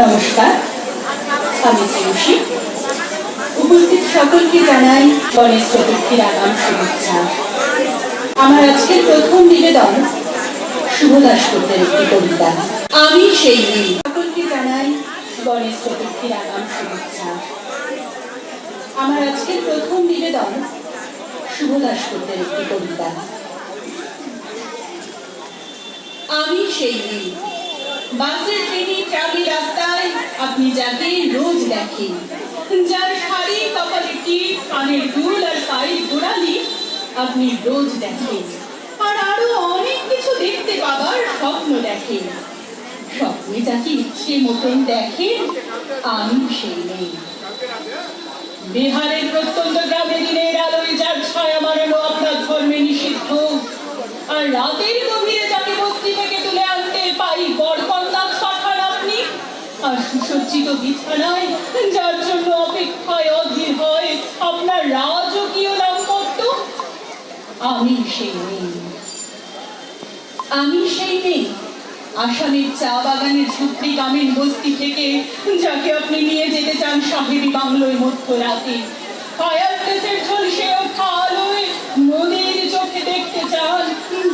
নমস্কার, আমি শ্রেয়সী উপস্থিত সকলকে জানাই গণেশ চতুর্থীর আগাম শুভেচ্ছা। আমার আজকের প্রথম নিবেদন শুভদাস করতের একটি কবিতা। আমি সেই সকলকে জানাই গণেশ চতুর্থীর আগাম শুভেচ্ছা। আমার আজকের প্রথম নিবেদন শুভদাস করতের একটি কবিতা। আমি সেই মেয়ে বাসের ট্রেনে ট্রামি রাস্তায়, আপনি যাকে রোজ দেখেন। যার শাড়ি কপালে টিপ কানের দুল আর পায়ের গোড়ালি আপনি রোজ দেখেন। আর আরও অনেক কিছু দেখতে পাবার স্বপ্ন দেখেন। স্বপ্নে যাকে ইচ্ছে মতন দেখেন, আমি সেই নেই বিহারের প্রত্যন্ত গ্রামে দিনের আলোয় যার ছায়া মারানো আপনার ধর্মে নিষিদ্ধ, আর রাতের গভীরে আর সুসজ্জিত বিছানায়, যার জন্য অপেক্ষায় অধীর হয়, আপনার রাজকীয় দাম্পত্য? আমি সেই মেয়ে। আমি সেই মেয়ে। আসামের চা বাগানের ঝুপড়ি কামিন বস্তি থেকে যাকে আপনি নিয়ে যেতে চান সাহেবি বাংলোয় মধ্যরাতে। ফায়ার প্লেসের ঝলসে ওঠা আলোয় নদীর চোখে দেখতে চান,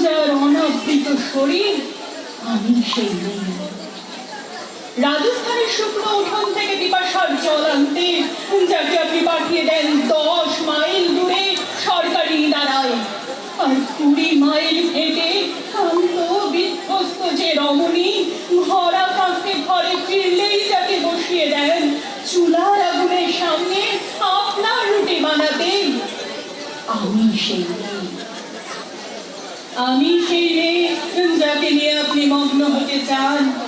যার অনাবৃত শরীর আমি সেই মেয়ে। রাজস্থানের শুকনো উঠোন থেকে পিপাসার জল আনতে যাকে আপনি পাঠিয়ে দেন দশ মাইল দূরে সরকারি দাঁড়ায়। আর কুড়ি মাইল হেঁটে শান্ত বিধ্বস্ত যে রমণী, ভরা কাঁকতে ঘরে ফিরলেই যাকে বসিয়ে দেন, চুলার আগুনের সামনে আপনার রুটি বানাতে। আমি সেই। আমি সেই মেয়ে, যাকে নিয়ে আপনি মগ্ন হতে চান।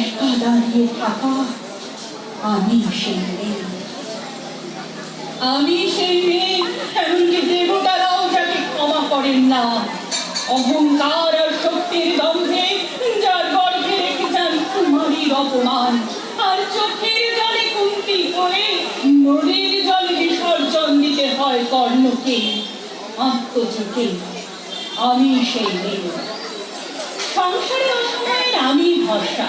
একা থাকা আমি সেই মেয়ে আমি সেই মেয়ে এমনকি দেবতারাও যাকে ক্ষমা করেন না। অহংকার আর শক্তির দম্ভে যার গর্ভে রেখেছেন কুমারীর অপমান। আর চোখের জলে কুন্তি করে নদীর জলে বিসর্জন দিতে হয় কর্ণকে আত্মচোখে আমি সেই মেয়ে সংসারে অসময়ের আমি ভরসা।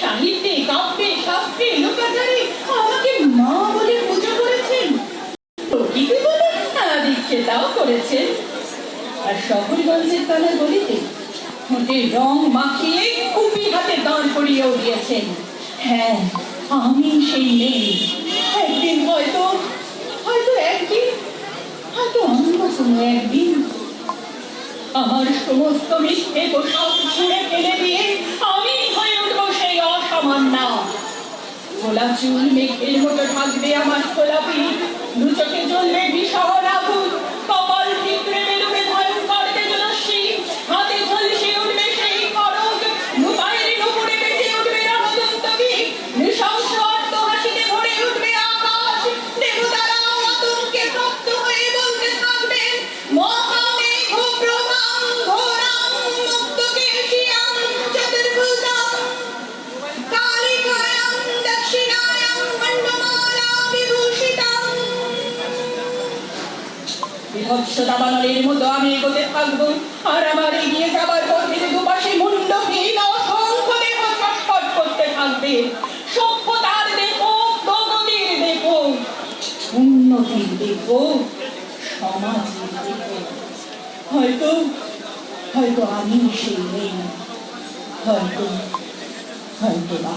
সাহিত্যে কাব্যে শাস্ত্রে লোকাচারে, আমাকে মা বলে পুজো করেছেন। প্রকৃতি বলে দীক্ষিতাও করেছেন। আর শহরগঞ্জের তালা গলিতে ঠোঁটে রং মাখিয়ে কুপি হাতে দাঁড় করিয়েও দিয়েছেন হ্যাঁ আমি সেই নেই একদিন হয়তো হয়তো একদিন, হয়তো অন্য কোনো একদিন। আমার সমস্ত মিথ্যে পোশাক খোলা চুল মেঘের মতো থাকবে আমার খোলাপি দু চোখে জ্বলবে বিভৎসতা বানরের মতো আমি এগোতে থাকব আর আমার এগিয়ে যাবার দুপাশে অসংখ্য দেহ ছটফট করতে থাকবে সভ্যতার প্রগতির উন্নতির সমাজের হয়তো হয়তো আমি সেই নেই হয়তো হয়তো বা